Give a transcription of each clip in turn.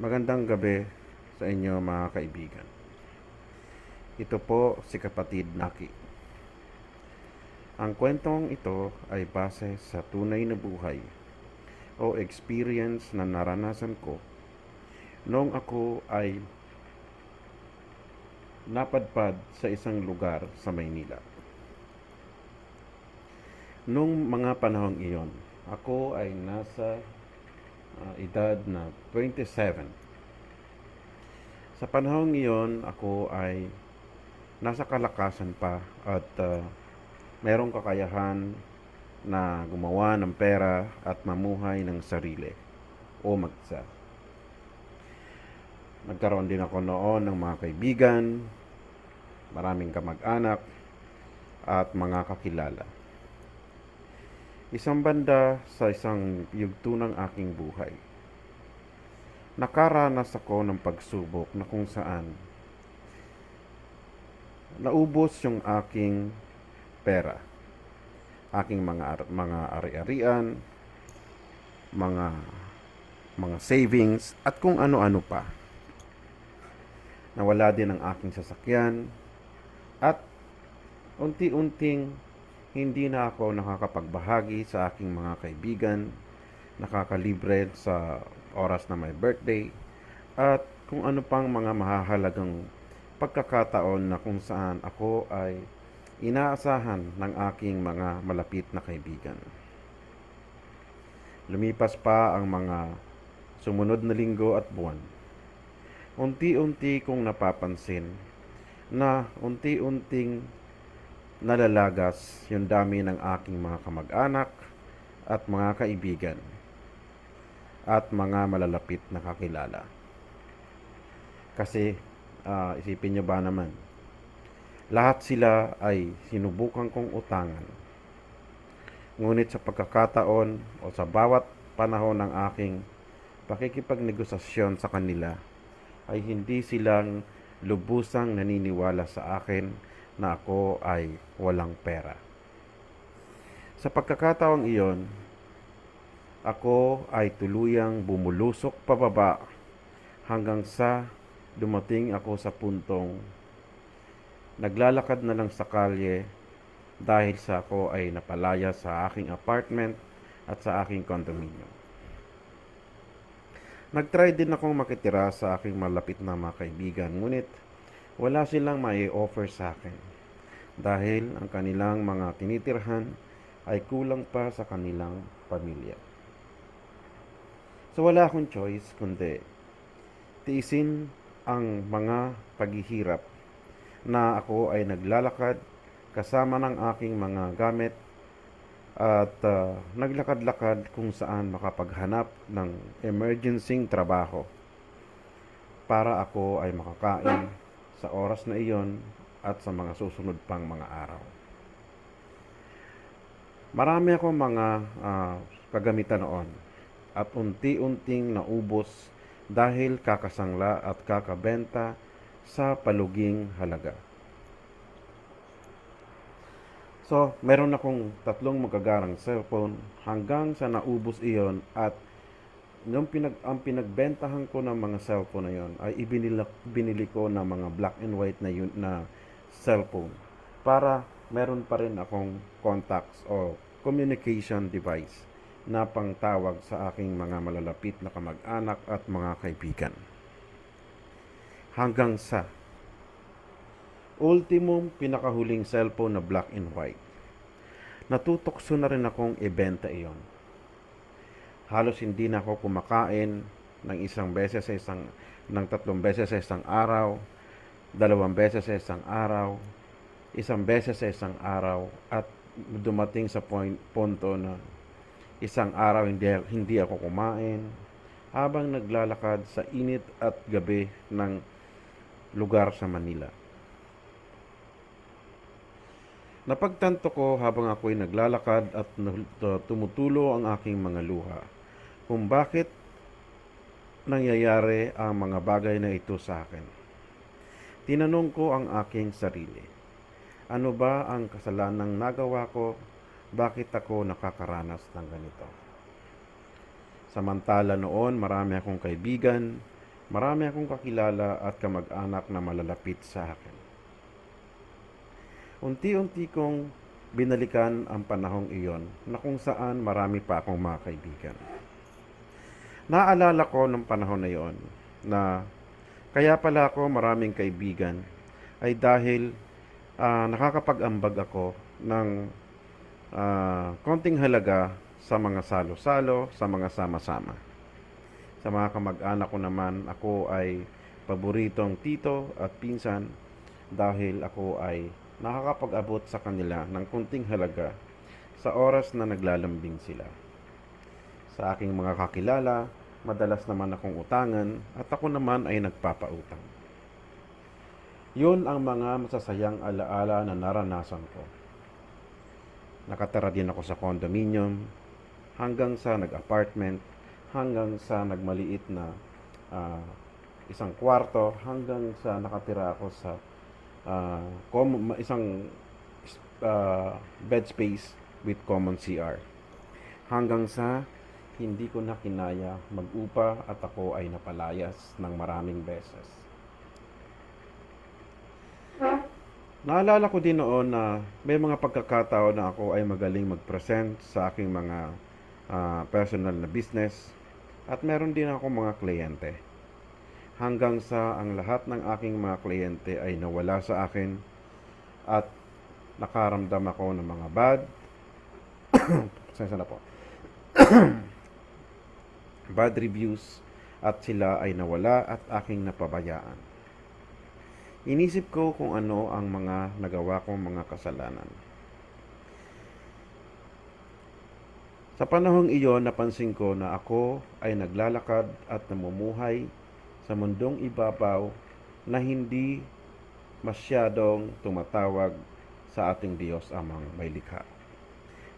Magandang gabi sa inyo mga kaibigan. Ito po si kapatid Naki. Ang kwentong ito ay base sa tunay na buhay o experience na naranasan ko noong ako ay napadpad sa isang lugar sa Maynila. Nung mga panahong iyon, ako ay nasa ah, edad na 27. Sa panahong iyon, ako ay nasa kalakasan pa at ah, merong kakayahan na gumawa ng pera at mamuhay ng sarili o magsa. Nagkaroon din ako noon ng mga kaibigan, maraming kamag-anak, at mga kakilala. Isang banda sa isang yugto ng aking buhay. Nakaranas ako ng pagsubok na kung saan naubos yung aking pera. Aking mga mga ari-arian, mga mga savings at kung ano-ano pa. Nawala din ang aking sasakyan at unti-unting hindi na ako nakakapagbahagi sa aking mga kaibigan, nakakalibre sa oras na may birthday, at kung ano pang mga mahahalagang pagkakataon na kung saan ako ay inaasahan ng aking mga malapit na kaibigan. Lumipas pa ang mga sumunod na linggo at buwan. Unti-unti kong napapansin na unti-unting nalalagas yung dami ng aking mga kamag-anak at mga kaibigan at mga malalapit na kakilala. Kasi ah, isipin nyo ba naman, lahat sila ay sinubukan kong utangan. Ngunit sa pagkakataon o sa bawat panahon ng aking pakikipagnegosasyon sa kanila, ay hindi silang lubusang naniniwala sa akin na ako ay walang pera. Sa pagkakataong iyon, ako ay tuluyang bumulusok pababa hanggang sa dumating ako sa puntong naglalakad na lang sa kalye dahil sa ako ay napalaya sa aking apartment at sa aking condominium. Nagtry din akong makitira sa aking malapit na mga kaibigan, ngunit wala silang may offer sa akin dahil ang kanilang mga tinitirhan ay kulang pa sa kanilang pamilya. So wala akong choice kundi tiisin ang mga paghihirap na ako ay naglalakad kasama ng aking mga gamit at ah, naglakad-lakad kung saan makapaghanap ng emergency trabaho para ako ay makakain sa oras na iyon at sa mga susunod pang mga araw. Marami akong mga ah, kagamitan noon at unti-unting naubos dahil kakasangla at kakabenta sa paluging halaga. So, meron akong tatlong magagarang cellphone hanggang sa naubos iyon at yung pinag, ang pinagbentahan ko ng mga cellphone na yon ay ibinili, binili ko ng mga black and white na, yun, na cellphone para meron pa rin akong contacts o communication device na pangtawag sa aking mga malalapit na kamag-anak at mga kaibigan. Hanggang sa ultimum pinakahuling cellphone na black and white. Natutokso na rin akong ibenta iyon. Halos hindi na ako kumakain ng isang beses sa isang ng tatlong beses sa isang araw, dalawang beses sa isang araw, isang beses sa isang araw at dumating sa point punto na isang araw hindi hindi ako kumain habang naglalakad sa init at gabi ng lugar sa Manila. Napagtanto ko habang ako'y naglalakad at tumutulo ang aking mga luha kung bakit nangyayari ang mga bagay na ito sa akin. Tinanong ko ang aking sarili, ano ba ang kasalanang nagawa ko? Bakit ako nakakaranas ng ganito? Samantala noon, marami akong kaibigan, Marami akong kakilala at kamag-anak na malalapit sa akin. Unti-unti kong binalikan ang panahong iyon na kung saan marami pa akong mga kaibigan. Naalala ko ng panahon na iyon na kaya pala ako maraming kaibigan ay dahil ah, nakakapag-ambag ako ng ah, konting halaga sa mga salo-salo, sa mga sama-sama. Sa mga kamag-anak ko naman, ako ay paboritong tito at pinsan dahil ako ay nakakapag-abot sa kanila ng konting halaga sa oras na naglalambing sila. Sa aking mga kakilala, madalas naman akong utangan at ako naman ay nagpapautang. Yun ang mga masasayang alaala na naranasan ko. Nakatira din ako sa condominium hanggang sa nag-apartment hanggang sa nagmaliit na ah, isang kwarto hanggang sa nakatira ako sa ah, com- isang ah, bed space with common CR hanggang sa hindi ko na kinaya mag-upa at ako ay napalayas ng maraming beses. Naalala ko din noon na may mga pagkakataon na ako ay magaling mag-present sa aking mga ah, personal na business at meron din ako mga kliyente. Hanggang sa ang lahat ng aking mga kliyente ay nawala sa akin at nakaramdam ako ng mga bad Pasensya na po. bad reviews at sila ay nawala at aking napabayaan. Inisip ko kung ano ang mga nagawa kong mga kasalanan. Sa panahong iyon, napansin ko na ako ay naglalakad at namumuhay sa mundong ibabaw na hindi masyadong tumatawag sa ating Diyos amang may likha.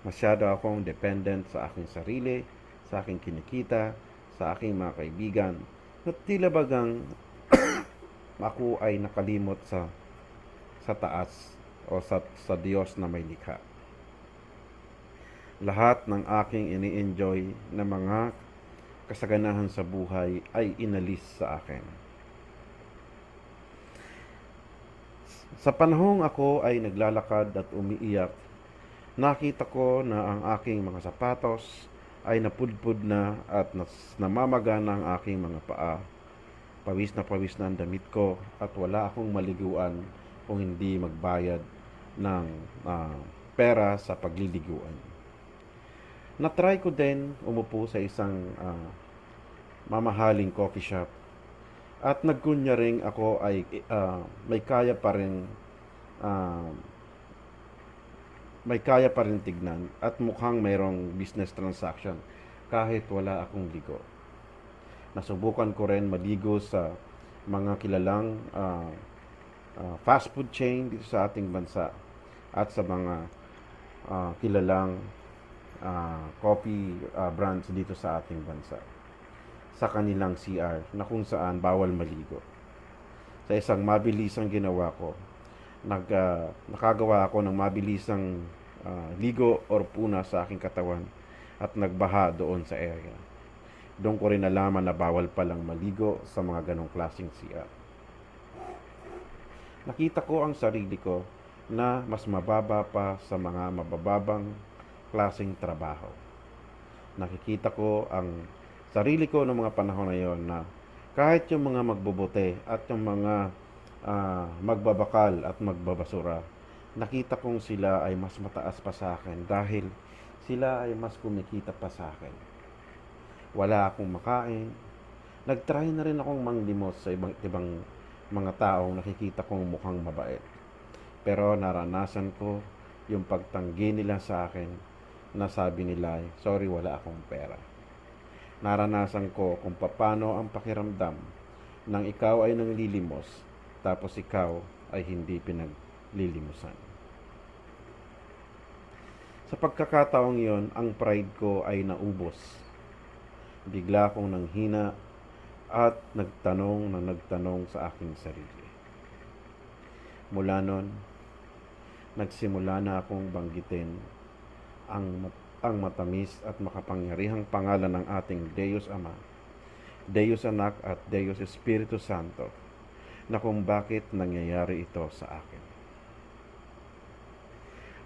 Masyado akong dependent sa aking sarili, sa aking kinikita, sa aking mga kaibigan, na tila bagang ako ay nakalimot sa sa taas o sa, sa Diyos na may likha. Lahat ng aking ini-enjoy na mga kasaganahan sa buhay ay inalis sa akin. Sa panahong ako ay naglalakad at umiiyak, nakita ko na ang aking mga sapatos ay napudpud na at nas- namamagana ang aking mga paa. Pawis na pawis na ang damit ko at wala akong maliguan kung hindi magbayad ng ah, pera sa pagliliguan. Natry ko din umupo sa isang ah, mamahaling coffee shop at nagkunyaring ako ay ah, may kaya pa rin ah, may kaya pa rin tignan at mukhang mayroong business transaction kahit wala akong ligo. Nasubukan ko rin maligo sa mga kilalang ah, ah, fast food chain dito sa ating bansa at sa mga ah, kilalang ah, coffee ah, brands dito sa ating bansa sa kanilang CR na kung saan bawal maligo. Sa isang mabilisang ginawa ko, nag, ah, nakagawa ako ng mabilisang ah, ligo or puna sa aking katawan at nagbaha doon sa area. Doon ko rin nalaman na bawal palang maligo sa mga ganong klaseng CR. Nakita ko ang sarili ko na mas mababa pa sa mga mabababang klaseng trabaho. Nakikita ko ang sarili ko ng mga panahon na yon na kahit yung mga magbobote at yung mga ah, magbabakal at magbabasura, nakita kong sila ay mas mataas pa sa akin dahil sila ay mas kumikita pa sa akin. Wala akong makain. Nagtry na rin akong manglimos sa ibang ibang mga taong nakikita kong mukhang mabait. Pero naranasan ko yung pagtanggi nila sa akin na sabi nila, sorry wala akong pera. Naranasan ko kung paano ang pakiramdam nang ikaw ay nanglilimos tapos ikaw ay hindi pinaglilimusan. Sa pagkakataong yon, ang pride ko ay naubos. Bigla akong nanghina at nagtanong na nagtanong sa aking sarili. Mula nun, nagsimula na akong banggitin ang, ang matamis at makapangyarihang pangalan ng ating Deus Ama Deus Anak at Deus Espiritu Santo na kung bakit nangyayari ito sa akin.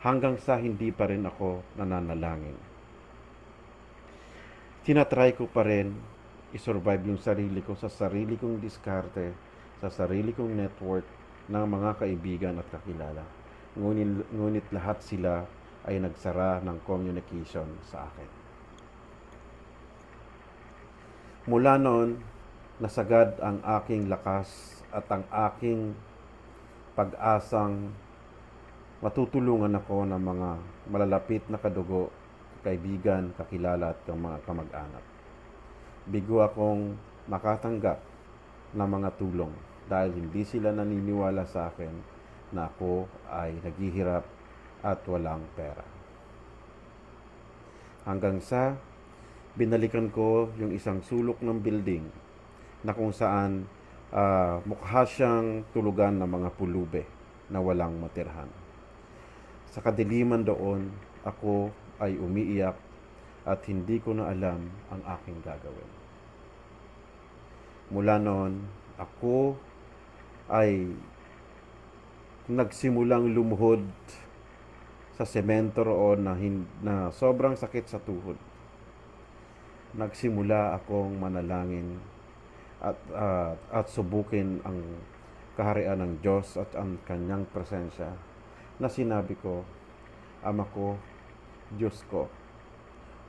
Hanggang sa hindi pa rin ako nananalangin. Tinatry ko pa rin isurvive yung sarili ko sa sarili kong diskarte, sa sarili kong network ng mga kaibigan at kakilala. Ngunit, ngunit lahat sila ay nagsara ng communication sa akin. Mula noon, nasagad ang aking lakas at ang aking pag-asang matutulungan ako ng mga malalapit na kadugo, kaibigan, kakilala at mga kamag-anak. Bigo akong makatanggap ng mga tulong dahil hindi sila naniniwala sa akin na ako ay naghihirap at walang pera. Hanggang sa binalikan ko yung isang sulok ng building na kung saan ah, mukha siyang tulugan ng mga pulube na walang matirhan. Sa kadiliman doon, ako ay umiiyak at hindi ko na alam ang aking gagawin. Mula noon, ako ay nagsimulang lumuhod sa semento roon na, hin- na sobrang sakit sa tuhod. Nagsimula akong manalangin at, ah, at subukin ang kaharian ng Diyos at ang kanyang presensya na sinabi ko, Ama ko, Diyos ko,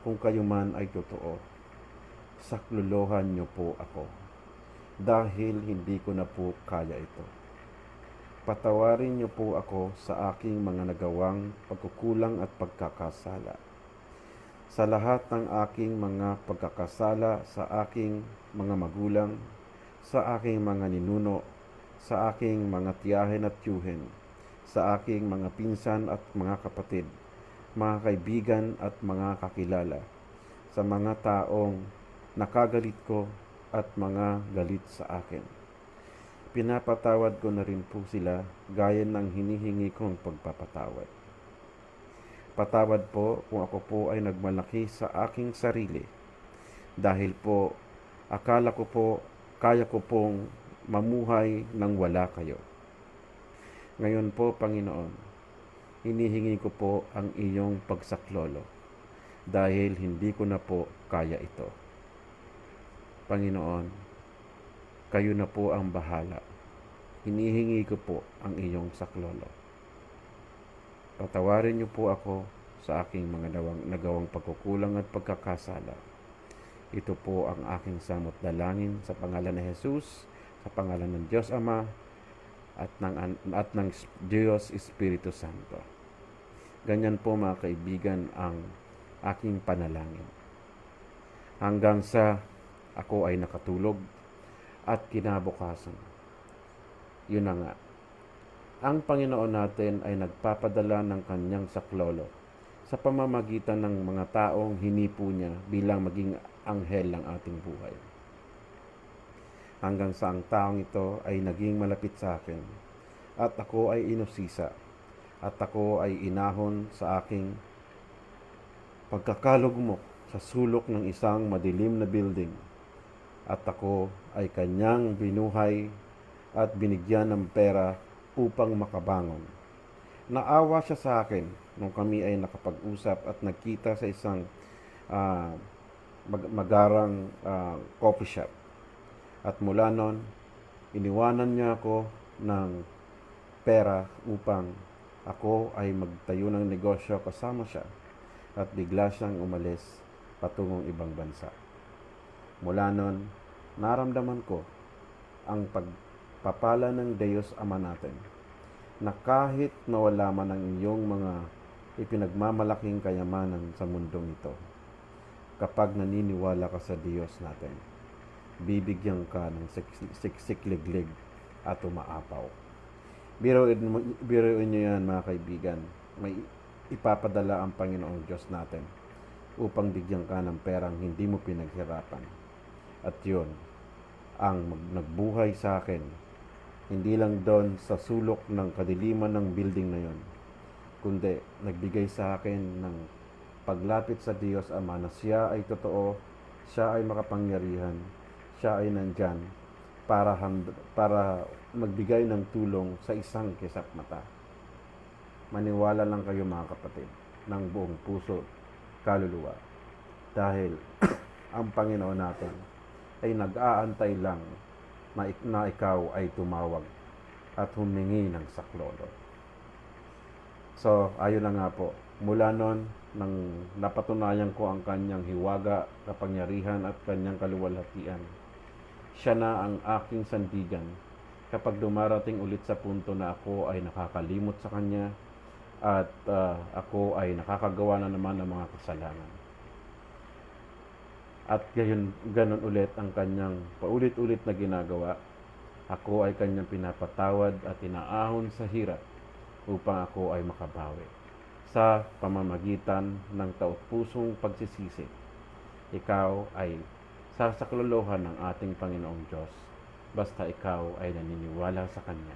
kung kayo man ay totoo, sakluluhan niyo po ako dahil hindi ko na po kaya ito. Patawarin niyo po ako sa aking mga nagawang pagkukulang at pagkakasala. Sa lahat ng aking mga pagkakasala sa aking mga magulang, sa aking mga ninuno, sa aking mga tiyahin at tiyuhin, sa aking mga pinsan at mga kapatid, mga kaibigan at mga kakilala, sa mga taong nakagalit ko at mga galit sa akin. Pinapatawad ko na rin po sila gaya ng hinihingi kong pagpapatawad. Patawad po kung ako po ay nagmalaki sa aking sarili dahil po akala ko po kaya ko pong mamuhay nang wala kayo. Ngayon po, Panginoon, hinihingi ko po ang iyong pagsaklolo dahil hindi ko na po kaya ito. Panginoon, kayo na po ang bahala. Hinihingi ko po ang iyong saklolo. Patawarin niyo po ako sa aking mga nawang, nagawang pagkukulang at pagkakasala. Ito po ang aking samot dalangin sa pangalan ni Jesus, sa pangalan ng Diyos Ama, at ng, at ng Diyos Espiritu Santo. Ganyan po mga kaibigan ang aking panalangin. Hanggang sa ako ay nakatulog at kinabukasan. Yun na nga. Ang Panginoon natin ay nagpapadala ng kanyang saklolo sa pamamagitan ng mga taong hinipo niya bilang maging anghel ng ating buhay. Hanggang sa ang taong ito ay naging malapit sa akin at ako ay inusisa at ako ay inahon sa aking pagkakalugmok sa sulok ng isang madilim na building at ako ay kanyang binuhay at binigyan ng pera upang makabangon. Naawa siya sa akin nung kami ay nakapag-usap at nagkita sa isang ah, mag- magarang ah, coffee shop. At mula nun, iniwanan niya ako ng pera upang ako ay magtayo ng negosyo kasama siya at bigla siyang umalis patungong ibang bansa. Mula nun, naramdaman ko ang pagpapala ng Diyos Ama natin na kahit nawala man ang iyong mga ipinagmamalaking kayamanan sa mundong ito, kapag naniniwala ka sa Diyos natin, bibigyan ka ng sik- siksik-liglig at umaapaw. Biruin, mo, nyo yan mga kaibigan. May ipapadala ang Panginoong Diyos natin upang bigyan ka ng perang hindi mo pinaghirapan. At yun, ang nagbuhay sa akin, hindi lang doon sa sulok ng kadiliman ng building na yon, kundi nagbigay sa akin ng paglapit sa Diyos Ama na siya ay totoo, siya ay makapangyarihan, siya ay nandyan para, hand- para magbigay ng tulong sa isang kisap mata. Maniwala lang kayo mga kapatid ng buong puso, kaluluwa. Dahil ang Panginoon natin ay nag-aantay lang na, na ikaw ay tumawag at humingi ng saklolo. So, ayun na nga po. Mula noon, nang napatunayan ko ang kanyang hiwaga, kapangyarihan at kanyang kaluwalhatian, siya na ang aking sandigan kapag dumarating ulit sa punto na ako ay nakakalimot sa kanya at ah, ako ay nakakagawa na naman ng mga kasalanan. At gayon, ganon ulit ang kanyang paulit-ulit na ginagawa. Ako ay kanyang pinapatawad at inaahon sa hirap upang ako ay makabawi sa pamamagitan ng taot-pusong pagsisisi. Ikaw ay sasaklolohan ng ating Panginoong Diyos basta ikaw ay naniniwala sa Kanya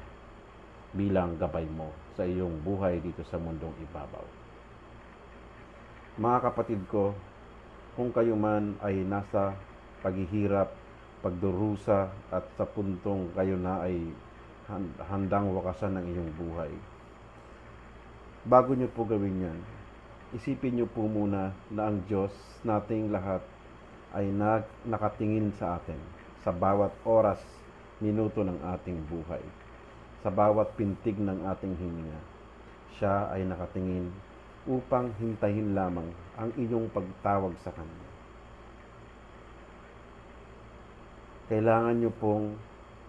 bilang gabay mo sa iyong buhay dito sa mundong ibabaw. Mga kapatid ko, kung kayo man ay nasa paghihirap, pagdurusa at sa puntong kayo na ay han- handang wakasan ng iyong buhay, bago nyo po gawin yan, isipin nyo po muna na ang Diyos nating lahat ay nag, nakatingin sa atin sa bawat oras, minuto ng ating buhay, sa bawat pintig ng ating hininga. Siya ay nakatingin upang hintayin lamang ang iyong pagtawag sa Kanya. Kailangan nyo pong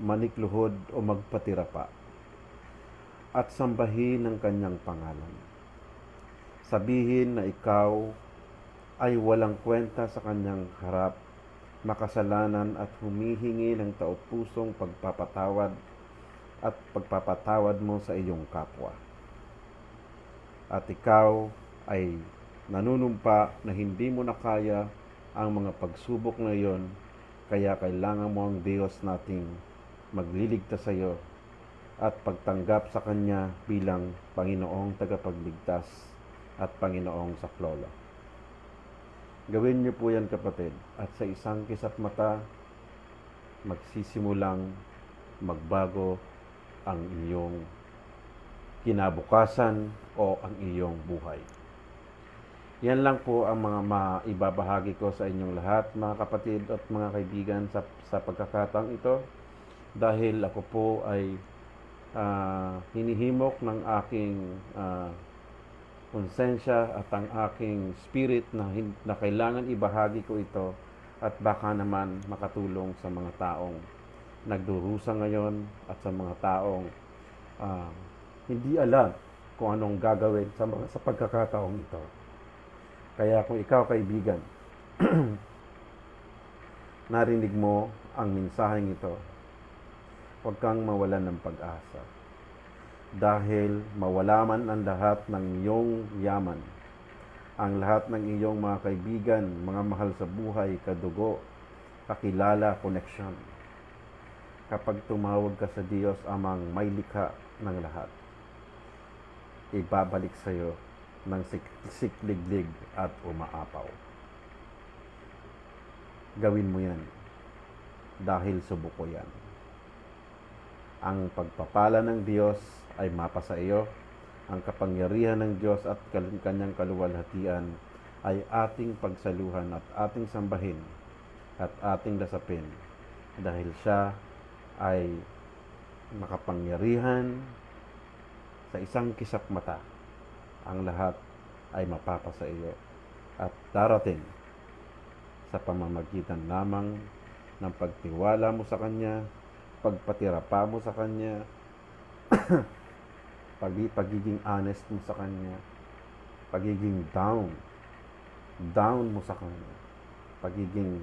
manikluhod o magpatira pa at sambahin ang kanyang pangalan. Sabihin na ikaw ay walang kwenta sa kanyang harap, makasalanan at humihingi ng taot-pusong pagpapatawad at pagpapatawad mo sa iyong kapwa. At ikaw ay nanunumpa na hindi mo na kaya ang mga pagsubok na iyon, kaya kailangan mo ang Diyos nating magliligtas sa iyo at pagtanggap sa Kanya bilang Panginoong tagapagligtas at Panginoong saklolo. Gawin niyo po yan kapatid at sa isang kisap mata magsisimulang magbago ang iyong kinabukasan o ang iyong buhay. Yan lang po ang mga maibabahagi ko sa inyong lahat, mga kapatid at mga kaibigan sa, sa pagkakataong ito dahil ako po ay ah, hinihimok ng aking ah, konsensya at ang aking spirit na, na kailangan ibahagi ko ito at baka naman makatulong sa mga taong nagdurusa ngayon at sa mga taong ah, hindi alam kung anong gagawin sa, mga, sa pagkakataong ito. Kaya kung ikaw kaibigan, narinig mo ang mensaheng ito, huwag kang mawalan ng pag-asa. Dahil mawala man ang lahat ng iyong yaman, ang lahat ng iyong mga kaibigan, mga mahal sa buhay, kadugo, kakilala, koneksyon. Kapag tumawag ka sa Diyos amang may likha ng lahat, ibabalik sa iyo ng sik- sikliglig at umaapaw. Gawin mo yan dahil subuko yan. Ang pagpapala ng Diyos ay mapa sa iyo. Ang kapangyarihan ng Diyos at kanyang kaluwalhatian ay ating pagsaluhan at ating sambahin at ating dasapin dahil siya ay makapangyarihan sa isang kisap mata ang lahat ay mapapa sa iyo at darating sa pamamagitan lamang ng pagtiwala mo sa Kanya, pagpatira pa mo sa Kanya, pag- pagiging honest mo sa Kanya, pagiging down, down mo sa Kanya, pagiging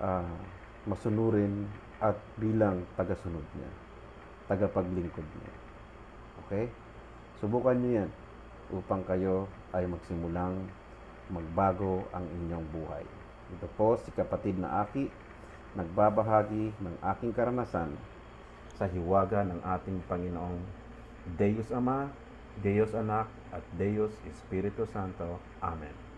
ah, masunurin at bilang tagasunod niya, tagapaglingkod niya. Okay? Subukan niyo yan upang kayo ay magsimulang magbago ang inyong buhay. Ito po si kapatid na Aki, nagbabahagi ng aking karanasan sa hiwaga ng ating Panginoong Deus Ama, Deus Anak, at Deus Espiritu Santo. Amen.